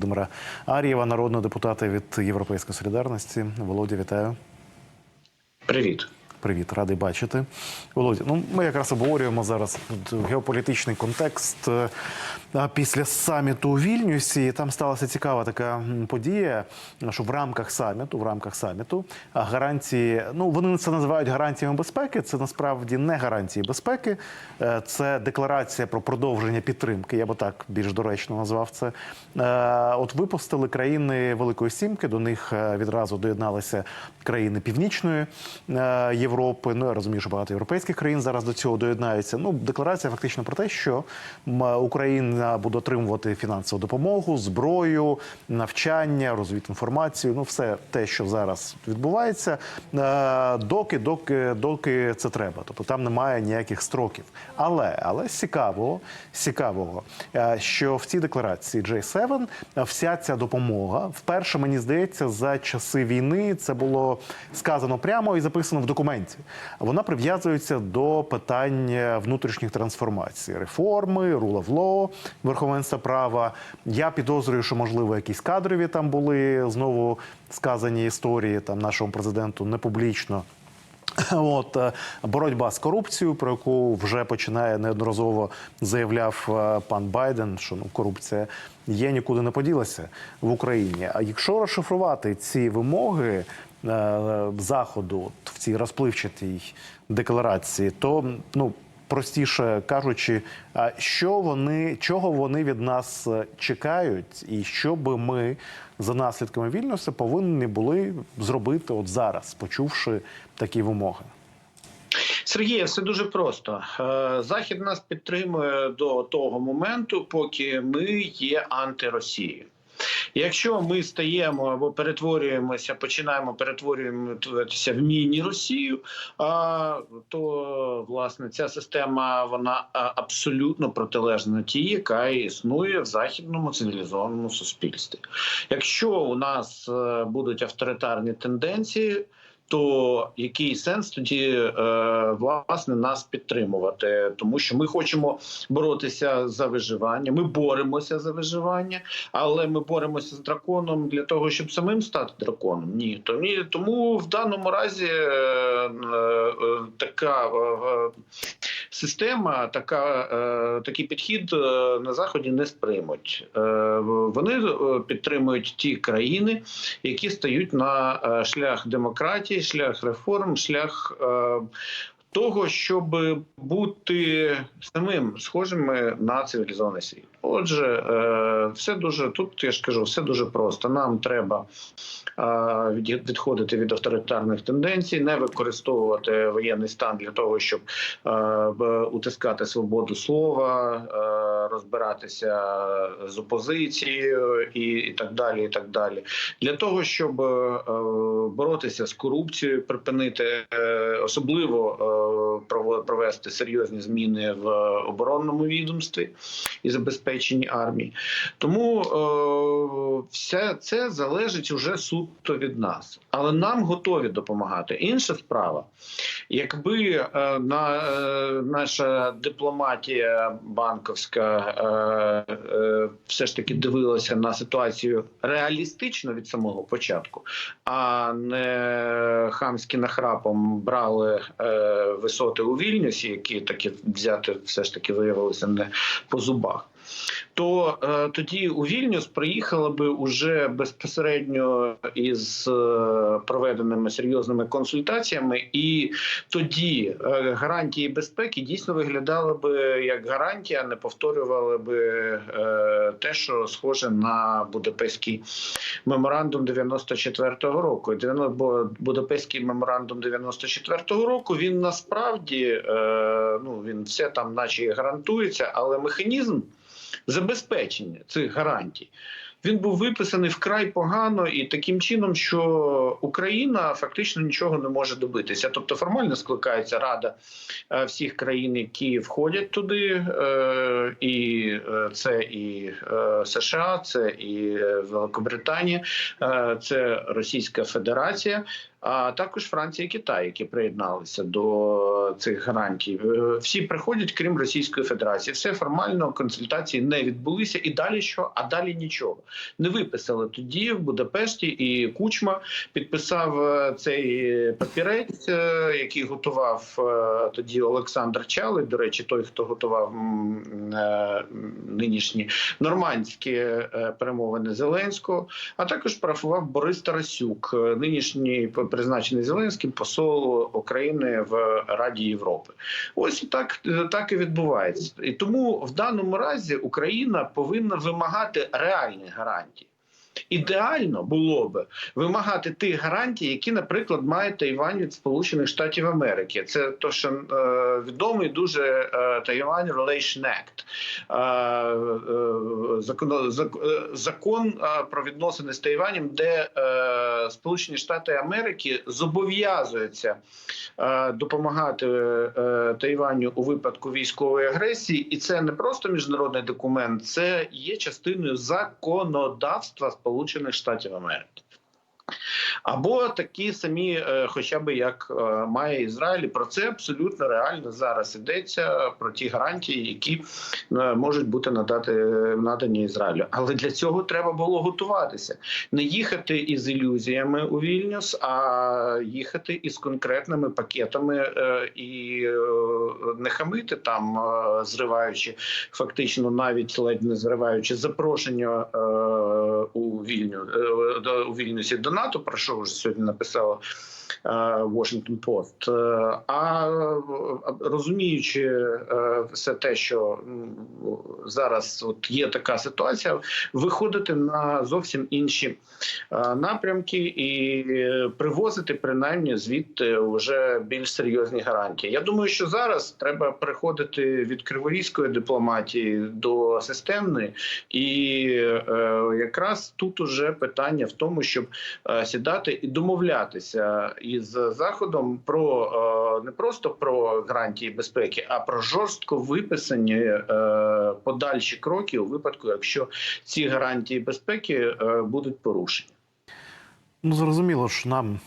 Володимира Ар'єва, народного депутата від Європейської солідарності. Володя, вітаю. Привіт. Привіт, радий бачити. Володя, ну ми якраз обговорюємо зараз геополітичний контекст після саміту у Вільнюсі. Там сталася цікава така подія, що в рамках саміту, в рамках саміту гарантії, ну вони це називають гарантіями безпеки. Це насправді не гарантії безпеки, Е, це декларація про продовження підтримки. Я би так більш доречно назвав це. Е, От випустили країни Великої Сімки. До них е, відразу доєдналися країни Північної Європи. Ну я розумію, що багато європейських країн зараз до цього доєднаються. Ну, декларація фактично про те, що м, Україна буде отримувати фінансову допомогу, зброю, навчання, розвід інформацію. Ну, все те, що зараз відбувається, е, доки, доки, доки це треба. Тобто там немає ніяких строків. Але але цікавого, цікавого, е, що в цій декларації J7 вся ця допомога вперше мені здається за часи війни це було сказано прямо і записано в документі. Вона прив'язується до питань внутрішніх трансформацій, реформи, rule of law, верховенства права. Я підозрюю, що можливо якісь кадрові там були знову сказані історії там нашому президенту не публічно. От е, боротьба з корупцією, про яку вже починає неодноразово заявляв е, пан Байден, що ну корупція є нікуди не поділася в Україні. А якщо розшифрувати ці вимоги е, заходу от в цій розпливчатій декларації, то ну. Простіше кажучи, що вони чого вони від нас е, чекають, і що би ми за наслідками вільності повинні були зробити от зараз, почувши такі вимоги? Сергія, все дуже просто. Е, Захід нас підтримує до того моменту, поки ми є антиросією. Якщо ми стаємо або перетворюємося, починаємо перетворюватися в міні-Росію, а, то власне ця система вона абсолютно протилежна тій, яка існує в західному цивілізованому суспільстві. Якщо у нас е, будуть авторитарні тенденції. То який сенс тоді е, власне нас підтримувати? Тому що ми хочемо боротися за виживання. Ми боремося за виживання, але ми боремося з драконом для того, щоб самим стати драконом. Ні, то ні. Тому в даному разі е, е, така система, така е, такий підхід е, на заході не сприймуть. Е, вони підтримують ті країни, які стають на шлях демократії, шлях реформ, шлях. Того, щоб бути самим схожими на цивілізований світ, отже, е, все дуже тут. Я ж кажу, все дуже просто. Нам треба е, відходити від авторитарних тенденцій, не використовувати воєнний стан для того, щоб е, утискати свободу слова, розбиратися з опозицією і, і так далі. І так далі, для того, щоб е, боротися з корупцією, припинити е, особливо е, провести серйозні зміни в оборонному відомстві і забезпеченні армії. Тому все це залежить уже суто від нас, але нам готові допомагати. Інша справа, якби на наша дипломатія банковська все ж таки дивилася на ситуацію реалістично від самого початку, а не хамські нахрапом брали е, висоти у Вільнюсі, які таки взяти все ж таки виявилися не по зубах. То е, тоді у Вільнюс приїхала би уже безпосередньо із е, проведеними серйозними консультаціями, і тоді е, гарантії безпеки дійсно виглядали би як гарантія, не повторювали би е, те, що схоже на Будапештський меморандум 94-го року. 90 бо Будапештський меморандум 94-го року він насправді е, ну він все там, наче гарантується, але механізм забезпечення цих гарантій. Він був виписаний вкрай погано і таким чином, що Україна фактично нічого не може добитися. Тобто формально скликається Рада е, всіх країн, які входять туди, е, і е, це і США, це і Великобританія, це Російська Федерація. А також Франція і Китай, які приєдналися до цих гарантій. Всі приходять, крім Російської Федерації. Все формально консультації не відбулися. І далі що? А далі нічого. Не виписали тоді в Будапешті, і Кучма підписав е, цей папірець, е, який готував е, тоді Олександр Чалий. До речі, той, хто готував е, нинішні нормандські е, перемовини Зеленського, а також парафував Борис Тарасюк, е, нинішній призначений Зеленським посол України в Раді Європи. Ось так, так і відбувається. І тому в даному разі Україна повинна вимагати реальних гарантій. Ідеально було би вимагати тих гарантій, які, наприклад, має Тайвань від Сполучених Штатів Америки. Це то, що е, відомий дуже е, Тайвань Relation Act. Е, закон, закон про відносини з Тайванем, де Сполучені Штати Америки зобов'язуються е, допомагати е, Тайваню у випадку військової агресії, і це не просто міжнародний документ, це є частиною законодавства Сполучених Штатів Америки. Або такі самі, е, хоча б як е, має Ізраїль, І про це абсолютно реально зараз йдеться про ті гарантії, які е, можуть бути надати надані Ізраїлю. Але для цього треба було готуватися, не їхати із ілюзіями у Вільнюс, а їхати із конкретними пакетами і не хамити там, зриваючи фактично навіть ледь не зриваючи запрошення у Вільню е, до у Вільнюсі до НАТО, про що вже сьогодні написала е, Washington Post. Е, А розуміючи все те, що зараз от є така ситуація, виходити на зовсім інші напрямки і привозити принаймні звідти вже більш серйозні гарантії. Я думаю, що зараз треба переходити від криворізької дипломатії до системної, і е, якраз тут уже питання в тому, щоб е, сідати і домовлятися із заходом про е, не просто про гарантії безпеки, а про жорстко виписані е, подальші кроки у випадку, якщо ці гарантії безпеки будуть порушені. Ну, зрозуміло ж, нам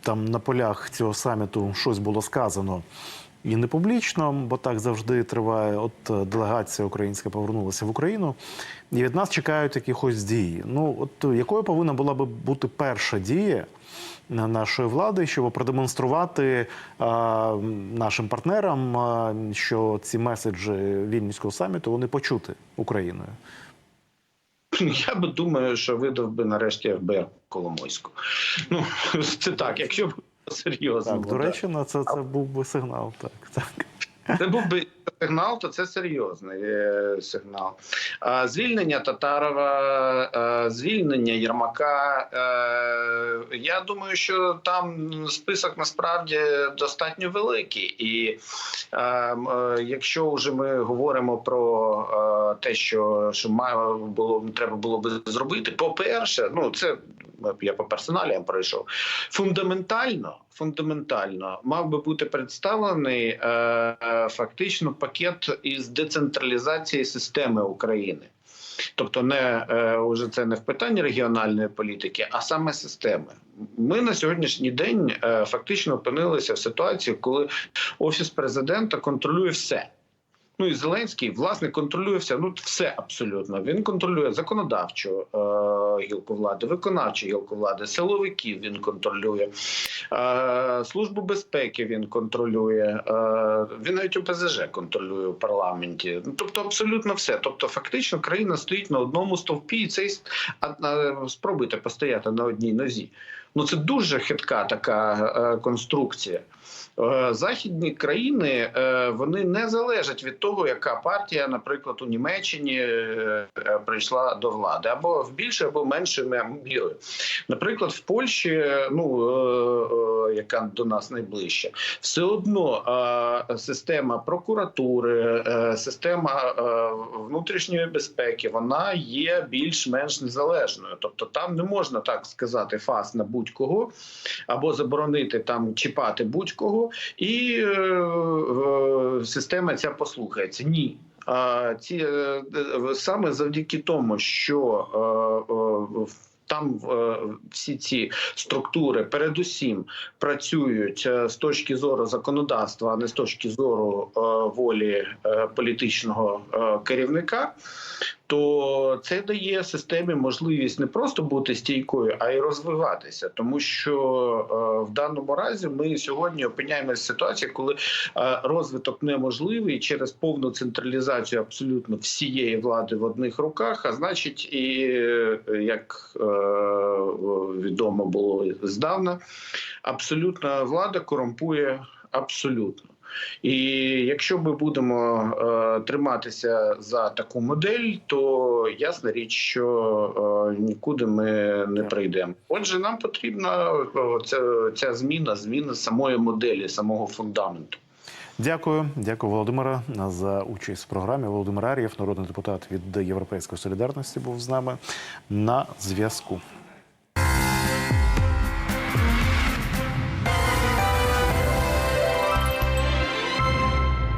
там на полях цього саміту щось було сказано і не публічно, бо так завжди триває. От е, делегація українська повернулася в Україну, і від нас чекають якихось дій. Ну, от е, якою повинна була би бути перша дія нашої влади, щоб продемонструвати е, нашим партнерам, е, що ці меседжі вільнюського саміту вони почути Україною? Я би думаю, що видав би нарешті ФБР Коломойську. Ну це так, якщо б серйозно. Так, до речі, на це, це був би сигнал. Так, так. Це був би сигнал, то це серйозний е, сигнал. Звільнення Татарова, е, звільнення Єрмака. е, Я думаю, що там список насправді достатньо великий. І якщо вже ми говоримо про те, що, що має було треба було би зробити, по-перше, ну це я по персоналіям пройшов. Фундаментально, фундаментально мав би бути представлений фактично пакет із децентралізації системи України. Тобто, не е, уже це не в питанні регіональної політики, а саме системи. Ми на сьогоднішній день е, фактично опинилися в ситуації, коли офіс президента контролює все. Ну і Зеленський власне контролює все. Ну все абсолютно. Він контролює законодавчу е, гілку влади, виконавчу гілку влади, силовиків він контролює, е, службу безпеки він контролює. Е, він навіть ОПЗЖ контролює в парламенті. Ну тобто, абсолютно все. Тобто, фактично, країна стоїть на одному стовпі, і цей спробуйте постояти на одній нозі. Ну це дуже хитка така е, конструкція. Е, Західні країни е, вони не залежать від того, яка партія, наприклад, у Німеччині е, прийшла до влади, або в більше, або менше мірою. Наприклад, в Польщі, ну яка до нас найближче, все одно система прокуратури, система внутрішньої безпеки, вона є більш-менш незалежною. Тобто, там не можна так сказати фас на будь-кого або заборонити там чіпати будь-кого, і е, е, система ця послухається. Ні. А ці е, саме завдяки тому, що там всі ці структури, передусім, працюють з точки зору законодавства, а не з точки зору волі політичного керівника, то це дає системі можливість не просто бути стійкою, а й розвиватися, тому що е, в даному разі ми сьогодні опиняємося в ситуації, коли е, розвиток неможливий через повну централізацію абсолютно всієї влади в одних руках. А значить, і е, як відомо було здавна, абсолютна влада корумпує абсолютно. І якщо ми будемо е, триматися за таку модель, то ясна річ, що е, нікуди ми не прийдемо. Отже, нам потрібна е, ця, ця зміна, зміна самої моделі, самого фундаменту. Дякую, дякую, Володимире, за участь в програмі. Володимир Ар'єв, народний депутат від Європейської солідарності, був з нами на зв'язку.